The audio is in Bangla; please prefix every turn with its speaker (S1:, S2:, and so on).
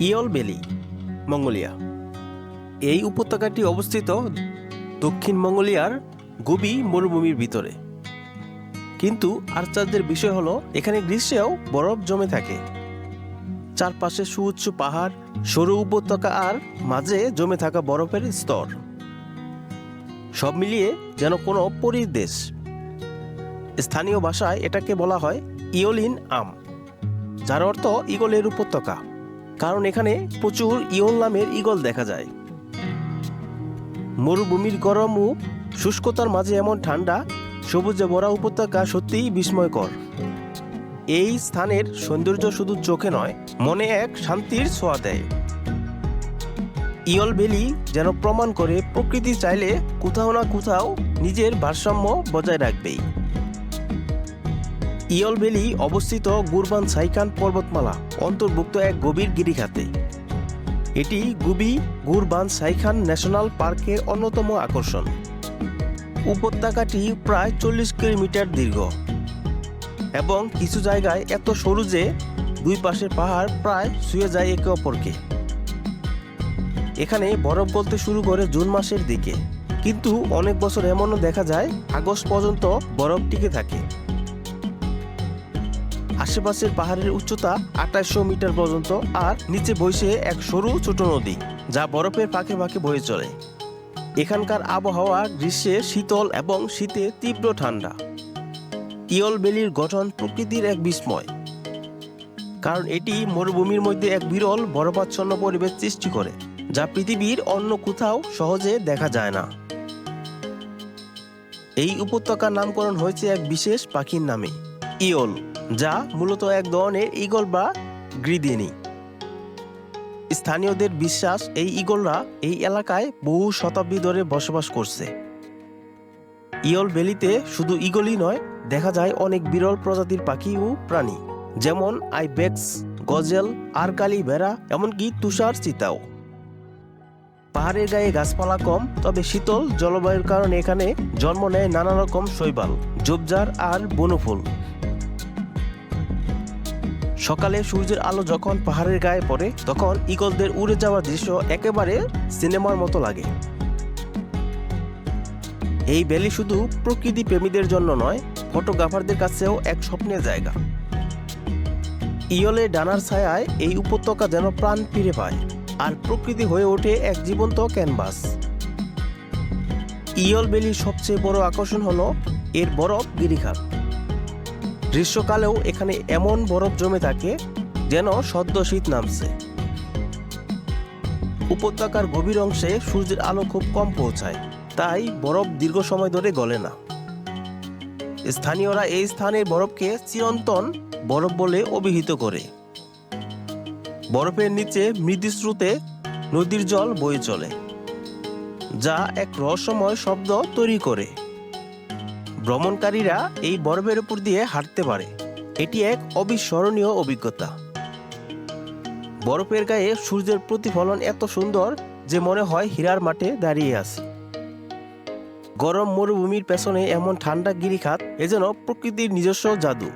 S1: ইয়ল বেলি, মঙ্গোলিয়া। এই উপত্যকাটি অবস্থিত দক্ষিণ মঙ্গোলিয়ার গভীর মরুভূমির ভিতরে। কিন্তু আশ্চর্যের বিষয় হলো, এখানে গ্রীষ্মেও বরফ জমে থাকে। চারপাশে সুউচ্চ পাহাড়, সরু উপত্যকা আর মাঝে জমে থাকা বরফের স্তর। সব মিলিয়ে যেন কোনো পরীর দেশ। স্থানীয় ভাষায় এটাকে বলা হয় ইওলিন আম, যার অর্থ ইগলের উপত্যকা। কারণ এখানে প্রচুর ইয়ল নামের ইগল দেখা যায়। মরুভূমির গরম ও শুষ্কতার মাঝে এমন ঠান্ডা, সবুজে ভরা উপত্যকা সত্যিই বিস্ময়কর। এই স্থানের সৌন্দর্য শুধু চোখে নয়, মনে এক শান্তির ছোঁয়া দেয়। ইয়ল ভ্যালি যেন প্রমাণ করে প্রকৃতি চাইলে কোথাও না কোথাও নিজের ভারসাম্য বজায় রাখবেই। ইয়ল ভ্যালি অবস্থিত গুরবান সাইকান পর্বতমালা, অন্তর্ভুক্ত এক গভীর গিরিখাতে। এটি গুবি গুরবান সাইখান ন্যাশনাল পার্কের অন্যতম আকর্ষণ। উপত্যকাটি প্রায় চল্লিশ কিলোমিটার দীর্ঘ এবং কিছু জায়গায় এত সরু যে দুই পাশের পাহাড় প্রায় শুয়ে যায় একে অপরকে। এখানে বরফ বলতে শুরু করে জুন মাসের দিকে। কিন্তু অনেক বছর এমনও দেখা যায় আগস্ট পর্যন্ত বরফ টিকে থাকে। আশেপাশের পাহাড়ের উচ্চতা আঠাশশো মিটার পর্যন্ত আর নিচে বইছে এক সরু ছোট নদী, যা বরফের পাকে পাকে বয়ে চলে। এখানকার আবহাওয়া গ্রীষ্মে শীতল এবং শীতে তীব্র ঠান্ডা। ইয়ল বেলির গঠন প্রকৃতির এক বিস্ময়। কারণ এটি মরুভূমির মধ্যে এক বিরল, বরফাচ্ছন্ন পরিবেশ সৃষ্টি করে, যা পৃথিবীর অন্য কোথাও সহজে দেখা যায় না। এই উপত্যকার নামকরণ হয়েছে এক বিশেষ পাখির নামে ইয়ল যা মূলত এক ধরনের ইগল বা গ্রিদিনি। স্থানীয়দের বিশ্বাস এই ইগলরা এই এলাকায় বহু শতাব্দী ধরে বসবাস করছে। ইয়ল ভ্যালিতে শুধু ইগলই নয়, দেখা যায় অনেক বিরল প্রজাতির পাখি ও প্রাণী, যেমন আইবেক্স গজেল, আরকালি ভেড়া, এমনকি তুষার চিতাও। পাহাড়ের গায়ে গাছপালা কম, তবে শীতল জলবায়ুর কারণে এখানে জন্ম নেয় নানা রকম শৈবাল, ঝোপঝাড় আর বনফুল। সকালে সূর্যের আলো যখন পাহাড়ের গায়ে পড়ে, তখন ইগলদের উড়ে যাওয়ার দৃশ্য একেবারে সিনেমার মতো লাগে। এই ভ্যালি শুধু প্রকৃতি প্রেমীদের জন্য নয়, ফটোগ্রাফারদের কাছেও এক স্বপ্নের জায়গা। ইয়লে ডানার ছায়ায় এই উপত্যকা যেন প্রাণ ফিরে পায় আর প্রকৃতি হয়ে ওঠে এক জীবন্ত ক্যানভাস। ইয়ল ভ্যালির সবচেয়ে বড় আকর্ষণ হলো এর বরফ গিরিখাত। গ্রীষ্মকালেও এখানে এমন বরফ জমে থাকে যেন সদ্য শীত নামছে। উপত্যকার গভীর অংশে সূর্যের আলো খুব কম পৌঁছায়, তাই বরফ দীর্ঘ সময় ধরে গলে না। স্থানীয়রা এই স্থানের বরফকে চিরন্তন বরফ বলে অভিহিত করে। বরফের নিচে মৃদু স্রোতে নদীর জল বয়ে চলে, যা এক রহস্যময় শব্দ তৈরি করে। ভ্রমণকারীরা এই বরফের উপর দিয়ে হাঁটতে পারে। এটি এক অবিস্মরণীয় অভিজ্ঞতা। বরফের গায়ে সূর্যের প্রতিফলন এত সুন্দর যে মনে হয় হীরার মাঠে দাঁড়িয়ে আছে। গরম মরুভূমির পেছনে এমন ঠান্ডা গিরিখাত এ যেন প্রকৃতির নিজস্ব জাদু।